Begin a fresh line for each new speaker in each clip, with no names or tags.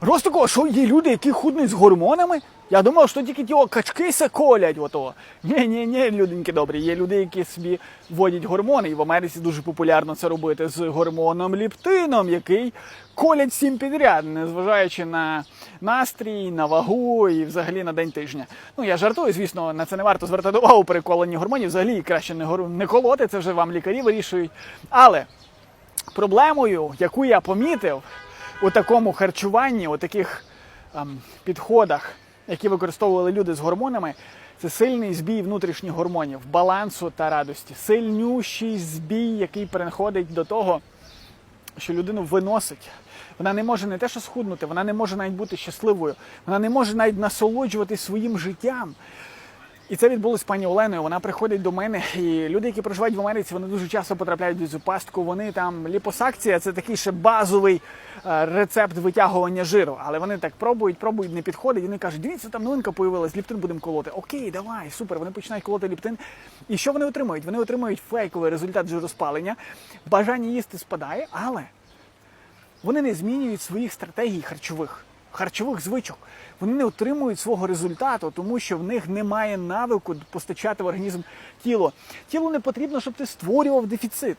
Роз такого, що є люди, які худнуть з гормонами. Я думав, що тільки ті качки се колять. Ото. Ні, ні, ні, люденьки добрі. Є люди, які собі вводять гормони, і в Америці дуже популярно це робити з гормоном ліптином, який колять всім підряд, незважаючи на настрій, на вагу і взагалі на день тижня. Ну я жартую, звісно, на це не варто звертати увагу при коленні гормонів. Взагалі краще не гор- не колоти, це вже вам лікарі вирішують. Але проблемою, яку я помітив у такому харчуванні, у таких ем, підходах, які використовували люди з гормонами, це сильний збій внутрішніх гормонів, балансу та радості, сильнющий збій, який переходить до того, що людину виносить. Вона не може не те, що схуднути, вона не може навіть бути щасливою, вона не може навіть насолоджуватись своїм життям. І це відбулося з пані Оленою. Вона приходить до мене, і люди, які проживають в Америці, вони дуже часто потрапляють в цю пастку. Вони там ліпосакція це такий ще базовий рецепт витягування жиру. Але вони так пробують, пробують, не підходить. І вони кажуть, дивіться, там новинка появилась, ліптин будемо колоти. Окей, давай, супер. Вони починають колоти ліптин. І що вони отримують? Вони отримують фейковий результат жироспалення. Бажання їсти спадає, але вони не змінюють своїх стратегій харчових, харчових звичок. Вони не отримують свого результату, тому що в них немає навику постачати в організм тіло. Тілу не потрібно, щоб ти створював дефіцит.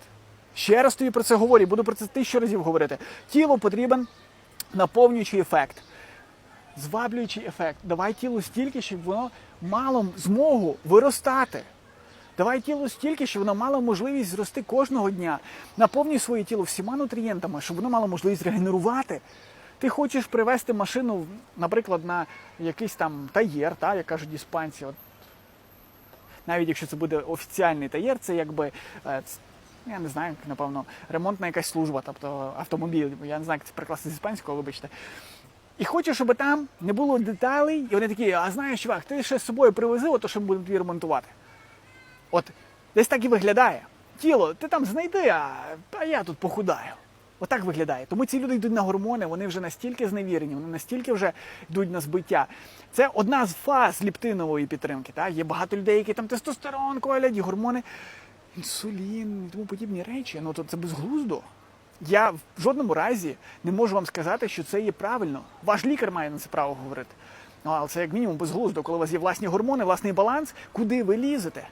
Ще раз тобі про це говорю, буду про це тисячу разів говорити. Тілу потрібен наповнюючий ефект, зваблюючий ефект. Давай тілу стільки, щоб воно мало змогу виростати. Давай тілу стільки, щоб воно мало можливість зрости кожного дня. Наповнюй своє тіло всіма нутрієнтами, щоб воно мало можливість регенерувати. Ти хочеш привезти машину, наприклад, на якийсь там таєр, та, як кажуть іспанці. От, навіть якщо це буде офіціальний таєр, це якби. Я не знаю, напевно, ремонтна якась служба, тобто автомобіль. Я не знаю, як це прикласти з іспанського, вибачте. І хочу, щоб там не було деталей, і вони такі, а знаєш, чувак, ти ще з собою привези, ото що ми будемо тобі ремонтувати. От десь так і виглядає. Тіло, ти там знайди, а, а я тут похудаю. Отак виглядає. Тому ці люди йдуть на гормони, вони вже настільки зневірені, вони настільки вже йдуть на збиття. Це одна з фаз ліптинової підтримки. Так? Є багато людей, які там тестостерон колять, гормони, інсулін і тому подібні речі. Ну то це безглуздо. Я в жодному разі не можу вам сказати, що це є правильно. Ваш лікар має на це право говорити. Ну, але це як мінімум безглуздо, коли у вас є власні гормони, власний баланс, куди ви лізете.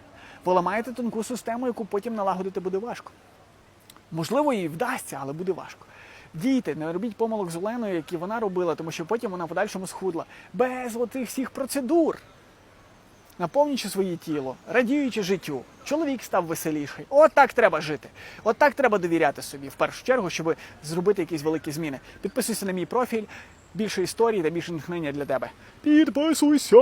Ви ламаєте тонку систему, яку потім налагодити буде важко. Можливо, їй вдасться, але буде важко. Дійте, не робіть помилок з Оленою, які вона робила, тому що потім вона в подальшому схудла. Без отих всіх процедур. Наповнюючи своє тіло, радіючи життю, чоловік став веселіший. От так треба жити. От так треба довіряти собі в першу чергу, щоб зробити якісь великі зміни. Підписуйся на мій профіль, більше історій та більше натхнення для тебе. Підписуйся!